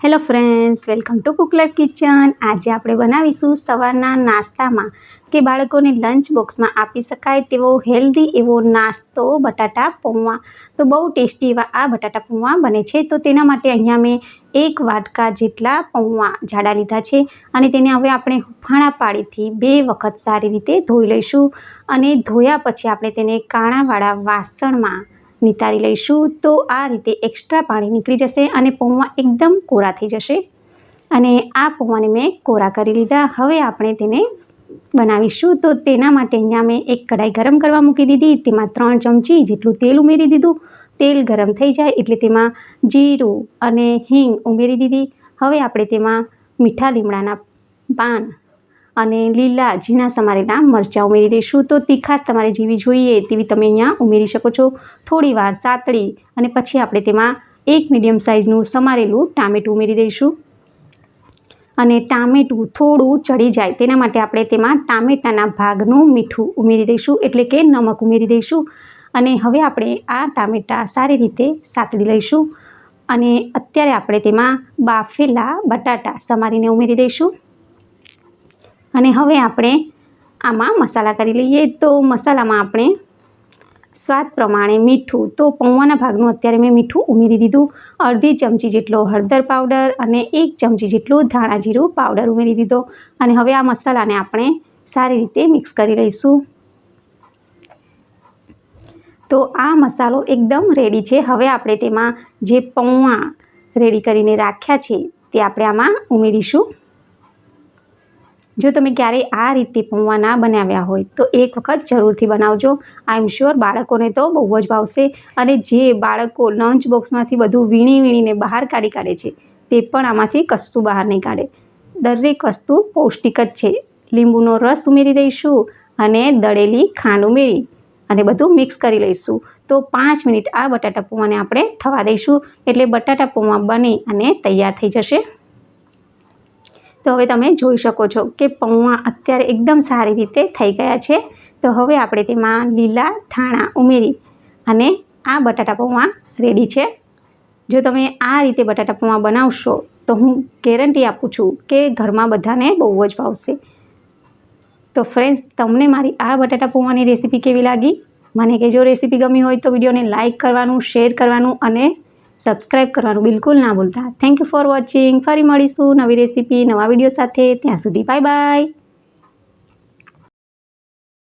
Hello friends welcome to cook kitchen આજે આપણે બનાવીશું સવારના નાસ્તામાં કે બાળકોને લંચ બોક્સમાં આપી શકાય તેવો હેલ્ધી એવો નાસ્તો બટાટા પૌવા. તો બહુ ટેસ્ટી એવા આ બટાટા પૌવા બને છે. તો તેના માટે અહીંયા મેં એક વાટકા જેટલા પૌવા જાડા લીધા છે અને તેને હવે આપણે હુફાણા પાણીથી બે વખત સારી રીતે ધોઈ લઈશું અને ધોયા પછી આપણે તેને કાણાવાળા વાસણમાં નિતારી લઈશું તો આ રીતે એક્સ્ટ્રા પાણી નીકળી જશે અને પૌવા એકદમ કોરા થઈ જશે. અને આ પૌવાને મેં કોરા કરી લીધા. હવે આપણે તેને બનાવીશું. તો તેના માટે અહીંયા મેં એક કઢાઈ ગરમ કરવા મૂકી દીધી. તેમાં ત્રણ ચમચી જેટલું તેલ ઉમેરી દીધું. તેલ ગરમ થઈ જાય એટલે તેમાં જીરું અને હિંગ ઉમેરી દીધી. હવે આપણે તેમાં મીઠા લીમડાના પાન અને લીલા ઝીણા સમારેલા મરચાં ઉમેરી દઈશું. તો તીખાશ તમારે જેવી જોઈએ તેવી તમે અહીંયા ઉમેરી શકો છો. થોડી વાર સાતળી અને પછી આપણે તેમાં એક મીડિયમ સાઇઝનું સમારેલું ટામેટું ઉમેરી દઈશું. અને ટામેટું થોડું ચડી જાય તેના માટે આપણે તેમાં ટામેટાના ભાગનું મીઠું ઉમેરી દઈશું, એટલે કે નમક ઉમેરી દઈશું. અને હવે આપણે આ ટામેટાં સારી રીતે સાતળી લઈશું. અને અત્યારે આપણે તેમાં બાફેલા બટાટા સમારીને ઉમેરી દઈશું. અને હવે આપણે આમાં મસાલા કરી લઈએ. તો મસાલામાં આપણે સ્વાદ પ્રમાણે મીઠું, તો પૌવાના ભાગનું અત્યારે મેં મીઠું ઉમેરી દીધું. અડધી ચમચી જેટલો હળદર પાવડર અને એક ચમચી જેટલું ધાણા જીરું પાવડર ઉમેરી દીધો. અને હવે આ મસાલાને આપણે સારી રીતે મિક્સ કરી લઈશું. તો આ મસાલો એકદમ રેડી છે. હવે આપણે તેમાં જે પૌવા રેડી કરીને રાખ્યા છે તે આપણે આમાં ઉમેરીશું. જો તમે ક્યારેય આ રીતે પૌવા ના બનાવ્યા હોય, તો એક વખત જરૂરથી બનાવજો. આઈ એમ શ્યોર બાળકોને તો બહુ જ ભાવશે. અને જે બાળકો લંચ બોક્સમાંથી બધું વીણી વીણીને બહાર કાઢી કાઢે છે, તે પણ આમાંથી કશું બહાર નહીં કાઢે. દરેક વસ્તુ પૌષ્ટિક જ છે. લીંબુનો રસ ઉમેરી દઈશું અને દળેલી ખાંડ ઉમેરી અને બધું મિક્સ કરી લઈશું. તો પાંચ મિનિટ આ બટાટા પૌવાને આપણે થવા દઈશું. એટલે બટાટા પૌવા બની અને તૈયાર થઈ જશે. તો હવે તમે જોઈ શકો છો કે પૌવા અત્યારે એકદમ સારી રીતે થઈ ગયા છે. તો હવે આપણે તેમાં લીલા થાણા ઉમેરી અને આ બટાટા પૌવા રેડી છે. જો તમે આ રીતે બટાટા પૌવા બનાવશો તો હું ગેરંટી આપું છું કે ઘરમાં બધાને બહુ જ ભાવશે. તો ફ્રેન્ડ્સ, તમને મારી આ બટાટા પૌવાની રેસીપી કેવી લાગી? મને કે જો રેસીપી ગમી હોય તો વિડીયોને લાઇક કરવાનું, શેર કરવાનું અને સબસ્ક્રાઈબ કરવાનું બિલકુલ ના ભૂલતા. થેન્ક યુ ફોર વોચિંગ ફરી મળીશું નવી રેસીપી, નવા વીડિયો સાથે. ત્યાં સુધી બાય બાય